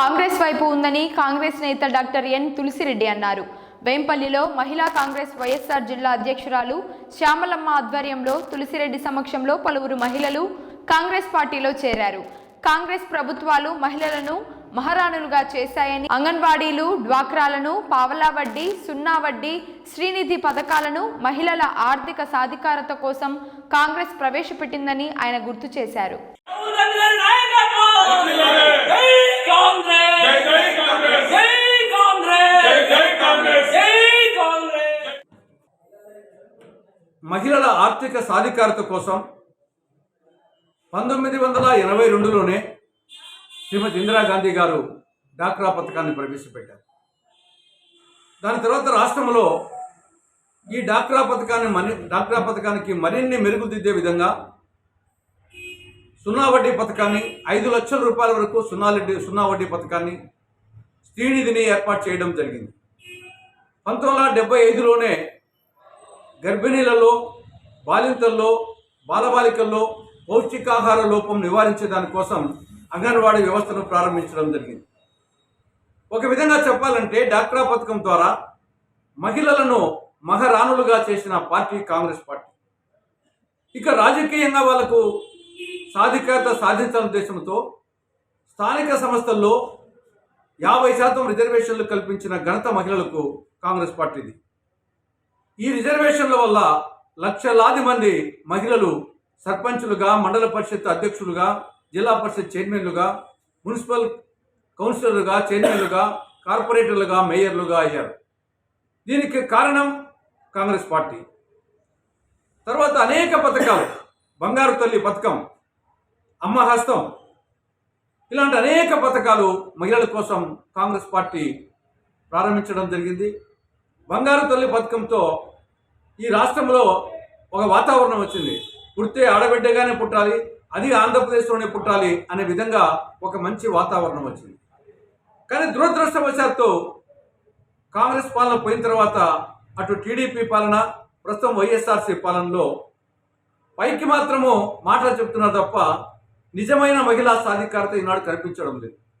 కాంగ్రెస్ వైపు ఉందని కాంగ్రెస్ నేత డాక్టర్ ఎన్ తులసిరెడ్డి అన్నారు. వేంపల్లిలో మహిళా కాంగ్రెస్ వైఎస్ఆర్ జిల్లా అధ్యక్షురాలు శ్యామలమ్మ ఆధ్వర్యంలో తులసిరెడ్డి సమక్షంలో పలువురు మహిళలు కాంగ్రెస్ పార్టీలో చేరారు. కాంగ్రెస్ ప్రభుత్వాలు మహిళలను మహారాణులుగా చేశాయని అంగన్వాడీలు డ్వాక్రాలను పావలా వడ్డీ సున్నా వడ్డీ శ్రీనిధి పథకాలను మహిళల ఆర్థిక సాధికారత కోసం కాంగ్రెస్ ప్రవేశపెట్టిందని ఆయన గుర్తు చేశారు. మహిళల ఆర్థిక సాధికారత కోసం పంతొమ్మిది వందల ఎనభై రెండులోనే శ్రీమతి ఇందిరాగాంధీ గారు డాక్రా పథకాన్ని ప్రవేశపెట్టారు. దాని తర్వాత రాష్ట్రంలో ఈ డాక్రా పథకాన్ని మరి డాక్రా పథకానికి మరిన్ని మెరుగుదిద్దే విధంగా సున్నా వడ్డీ పథకాన్ని ఐదు లక్షల రూపాయల వరకు సున్నా సున్నా వడ్డీ పథకాన్ని శ్రీనిధిని ఏర్పాటు చేయడం జరిగింది. పంతొమ్మిది వందల డెబ్బై ఐదులోనే గర్భిణీలలో బాలింతల్లో బాలబాలికల్లో పౌష్టికాహార లోపం నివారించే దానికోసం అంగన్వాడీ వ్యవస్థను ప్రారంభించడం జరిగింది. ఒక విధంగా చెప్పాలంటే డాక్టరా పథకం ద్వారా మహిళలను మహారాణులుగా చేసిన పార్టీ కాంగ్రెస్ పార్టీ. ఇక రాజకీయంగా వాళ్ళకు సాధికారత సాధించాలనే ఉద్దేశంతో స్థానిక సంస్థల్లో యాభై శాతం రిజర్వేషన్లు కల్పించిన ఘనత మహిళలకు కాంగ్రెస్ పార్టీది. ఈ రిజర్వేషన్ల వల్ల లక్షలాది మంది మహిళలు సర్పంచులుగా మండల పరిషత్ అధ్యక్షులుగా జిల్లా పరిషత్ చైర్మన్లుగా మున్సిపల్ కౌన్సిలర్లుగా చైర్మన్లుగా కార్పొరేటర్లుగా మేయర్లుగా అయ్యారు. దీనికి కారణం కాంగ్రెస్ పార్టీ. తర్వాత అనేక పథకాలు. బంగారు తల్లి పథకం అమ్మ హస్తం. ఇలాంటి అనేక పథకాలు మహిళల కోసం కాంగ్రెస్ పార్టీ ప్రారంభించడం జరిగింది. బంగారు తల్లి పథకంతో ఈ రాష్ట్రంలో ఒక వాతావరణం వచ్చింది. పుడితే ఆడబిడ్డగానే పుట్టాలి అది ఆంధ్రప్రదేశ్లోనే పుట్టాలి అనే విధంగా ఒక మంచి వాతావరణం వచ్చింది. కానీ దురదృష్టవశాత్తు కాంగ్రెస్ పాలన పోయిన తర్వాత అటు టీడీపీ పాలన ప్రస్తుతం వైఎస్ఆర్సీ పాలనలో పైకి మాత్రము మాటలు చెప్తున్నారు తప్ప నిజమైన మహిళా సాధికారత ఈనాడు కనిపించడం లేదు.